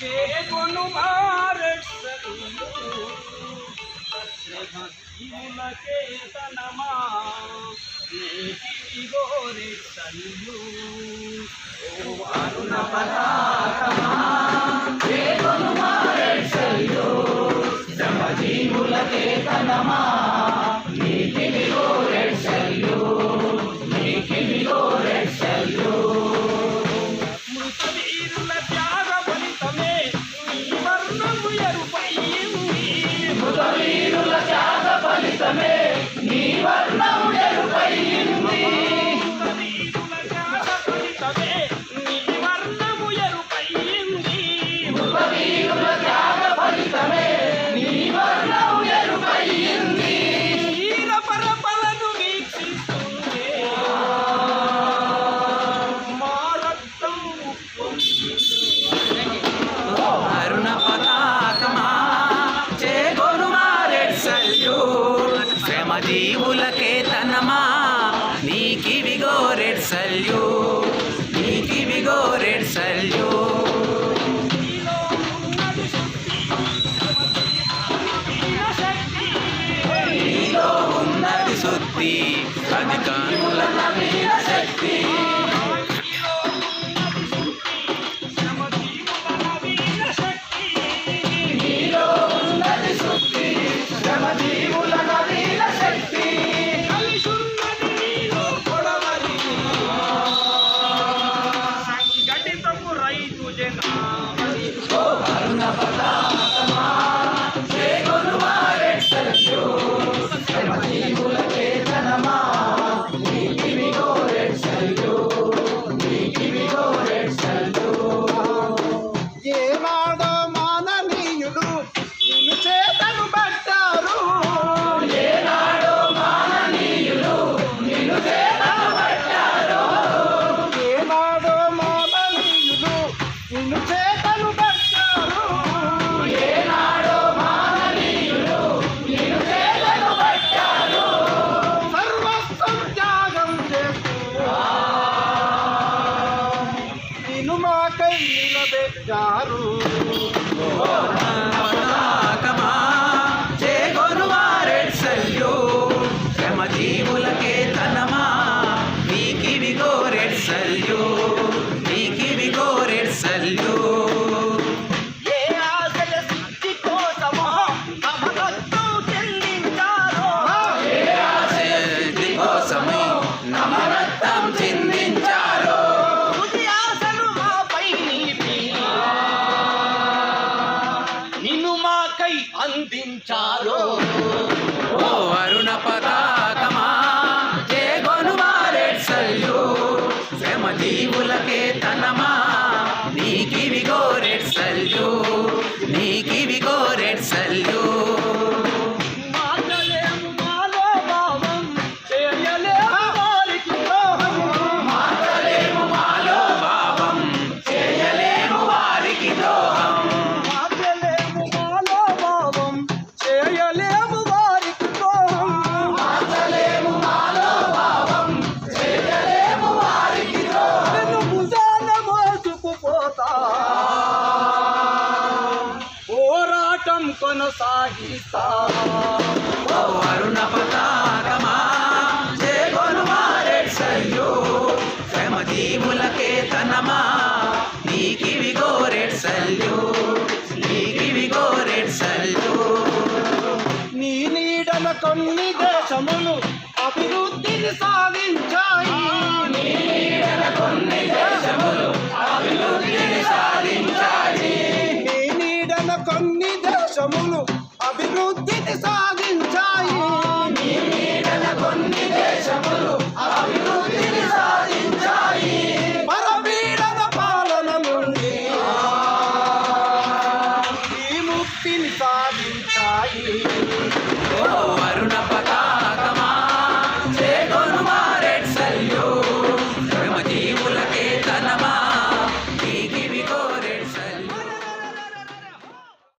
చేకొను భారతనమా గోరే సల్లు ఓ అరుణ పదార్థమా చేకొను భారత్ సల్లు జమ జీవులకే తనమా శక్తి అధికారుల మీద శక్తి నిన్ను చేతలు పట్టారు. ఏనాడో మానవీయులు నిన్ను చేతలు నిలబెట్టారు. మనకై అందించారో. ఓ అరుణ పతాకమా జయగోను వారెడ్సల్లు శ్రమ జీవులకే తనమా నీకివి గోరెడ్సల్లు నీకివి గోరెడ్సల్లు కొనసాగిస్తావా అరుణ పతాకమా జయగొను మారెడ్సయ్యో శ్రమజీవులకే తనమా నీకివి గోరెడ్సయ్యో నీకివి గోరెడ్సయ్యో నీ నీడన కొన్ని దేశములు అభివృద్ధిని సాధించాయి. నీడని సాధించాయి. నీ నీడన కొన్ని దేశములు అభివృద్ధిని సాధించాయి. పరపీడన